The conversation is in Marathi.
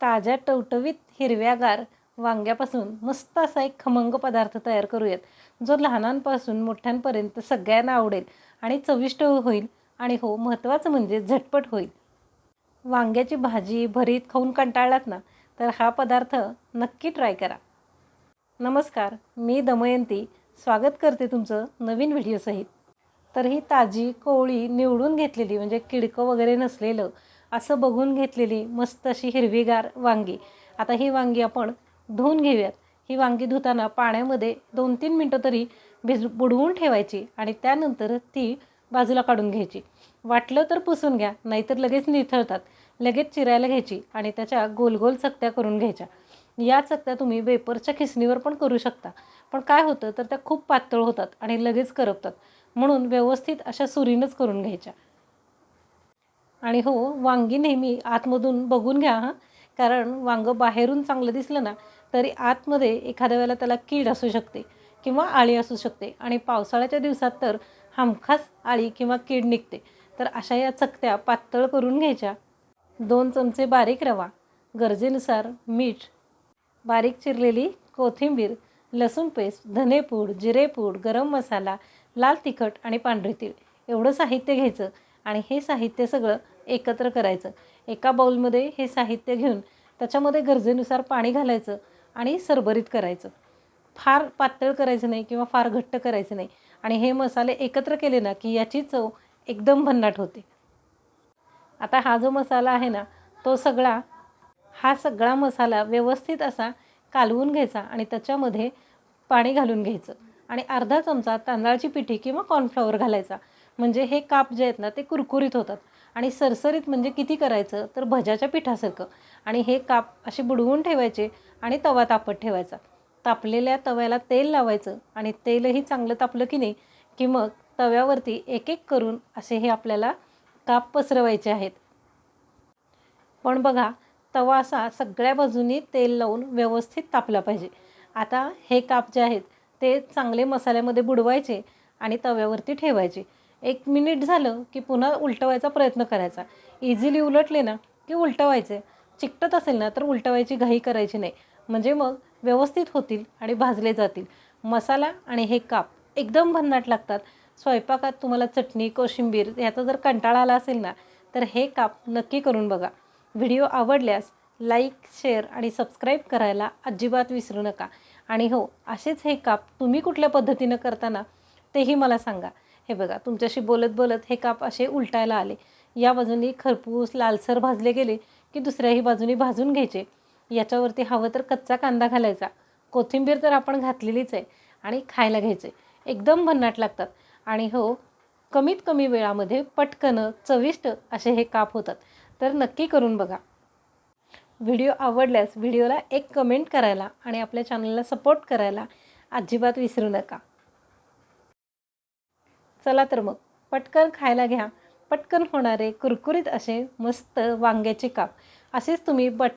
ताज्या टवटवीत हिरव्यागार वांग्यापासून मस्त असा एक खमंग पदार्थ तयार करूयात. जो लहानांपासून मोठ्यांपर्यंत सगळ्यांना आवडेल आणि चविष्ट होईल आणि हो महत्त्वाचं म्हणजे झटपट होईल. वांग्याची भाजी भरीत खाऊन कंटाळलात ना तर हा पदार्थ नक्की ट्राय करा. नमस्कार मी दमयंती. स्वागत करते तुमचं नवीन व्हिडिओसहित तर ही ताजी कोवळी निवडून घेतलेली म्हणजे किडकं वगैरे नसलेलं असं बघून घेतलेली मस्त अशी हिरवीगार वांगी. आता ही वांगी आपण धुवून घेऊयात. ही वांगी धुताना पाण्यामध्ये दोन तीन मिनटं तरी भिज बुडवून ठेवायची आणि त्यानंतर ती बाजूला काढून घ्यायची. वाटलं तर पुसून घ्या नाहीतर लगेच निथळतात. लगेच चिरायला घ्यायची आणि त्याच्या गोलगोल चकत्या करून घ्यायच्या. या चकत्या तुम्ही वेपरच्या खिसणीवर पण करू शकता. पण काय होतं तर त्या खूप पातळ होतात आणि लगेच करपतात. म्हणून व्यवस्थित अशा सुरीनंच करून घ्यायच्या. आणि हो वांगी नेहमी आतमधून बघून घ्या हां. कारण वांगं बाहेरून चांगलं दिसलं ना तरी आतमध्ये एखाद्या वेळेला त्याला कीड असू शकते किंवा आळी असू शकते. आणि पावसाळ्याच्या दिवसात तर हमखास आळी किंवा कीड निघते. तर अशा या चकत्या पातळ करून घ्यायच्या. दोन चमचे बारीक रवा गरजेनुसार मीठ बारीक चिरलेली कोथिंबीर लसूण पेस्ट धनेपूड जिरेपूड गरम मसाला लाल तिखट आणि पांढरी तीळ. एवढं साहित्य घ्यायचं आणि हे साहित्य सगळं एकत्र करायचं. एका बाऊलमध्ये हे साहित्य घेऊन त्याच्यामध्ये गरजेनुसार पाणी घालायचं आणि सरभरीत करायचं. फार पातळ करायचं नाही किंवा फार घट्ट करायचं नाही. आणि हे मसाले एकत्र केले ना की याची चव एकदम भन्नाट होते. आता हा जो मसाला आहे ना तो सगळा हा सगळा मसाला व्यवस्थित असा कालवून घ्यायचा आणि त्याच्यामध्ये पाणी घालून घ्यायचं. आणि अर्धा चमचा तांदळाची पिठी किंवा कॉर्नफ्लॉवर घालायचा. म्हणजे हे काप जे आहेत ना ते कुरकुरीत होतात. आणि सरसरीत म्हणजे किती करायचं? तर भज्याच्या पिठासारखं. आणि हे काप असे बुडवून ठेवायचे आणि तवा तापत ठेवायचा. तापलेल्या तव्याला तेल लावायचं आणि तेलही चांगलं तापलं की नाही की मग तव्यावरती एक एक करून असे हे आपल्याला काप पसरवायचे आहेत. पण बघा तवा असा सगळ्या बाजूनी तेल लावून व्यवस्थित तापला पाहिजे. आता हे काप जे आहेत ते चांगले मसाल्यामध्ये बुडवायचे आणि तव्यावरती ठेवायचे. एक मिनिट झालं की पुन्हा उलटवायचा प्रयत्न करायचा. इझिली उलटले ना की उलटवायचे. चिकटत असेल ना तर उलटवायची घाई करायची नाही. म्हणजे मग व्यवस्थित होतील आणि भाजले जातील. मसाला आणि हे काप एकदम भन्नाट लागतात. स्वयंपाकात तुम्हाला चटणी कोशिंबीर ह्याचा जर कंटाळा आला असेल ना तर हे काप नक्की करून बघा. व्हिडिओ आवडल्यास लाईक शेअर आणि सबस्क्राईब करायला अजिबात विसरू नका. आणि हो असेच हे काप तुम्ही कुठल्या पद्धतीनं करताना तेही मला सांगा. हे बघा तुमच्याशी बोलत बोलत हे काप असे उलटायला आले. या बाजूनी खरपूस लालसर भाजले गेले की दुसऱ्याही बाजूनी भाजून घ्यायचे. याच्यावरती हवं तर कच्चा कांदा घालायचा. कोथिंबीर तर आपण घातलेलीच आहे आणि खायला घ्यायचे. एकदम भन्नाट लागतात. आणि हो कमीत कमी वेळामध्ये पटकन चविष्ट असे हे काप होतात. तर नक्की करून बघा. व्हिडिओ आवडल्यास व्हिडिओला एक कमेंट करायला आणि आपल्या चॅनलला सपोर्ट करायला अजिबात विसरू नका. चला तर मग. पटकन खायला घ्या. पटकन होणारे कुरकुरीत असे मस्त वांग्याचे काप. असेच तुम्ही बट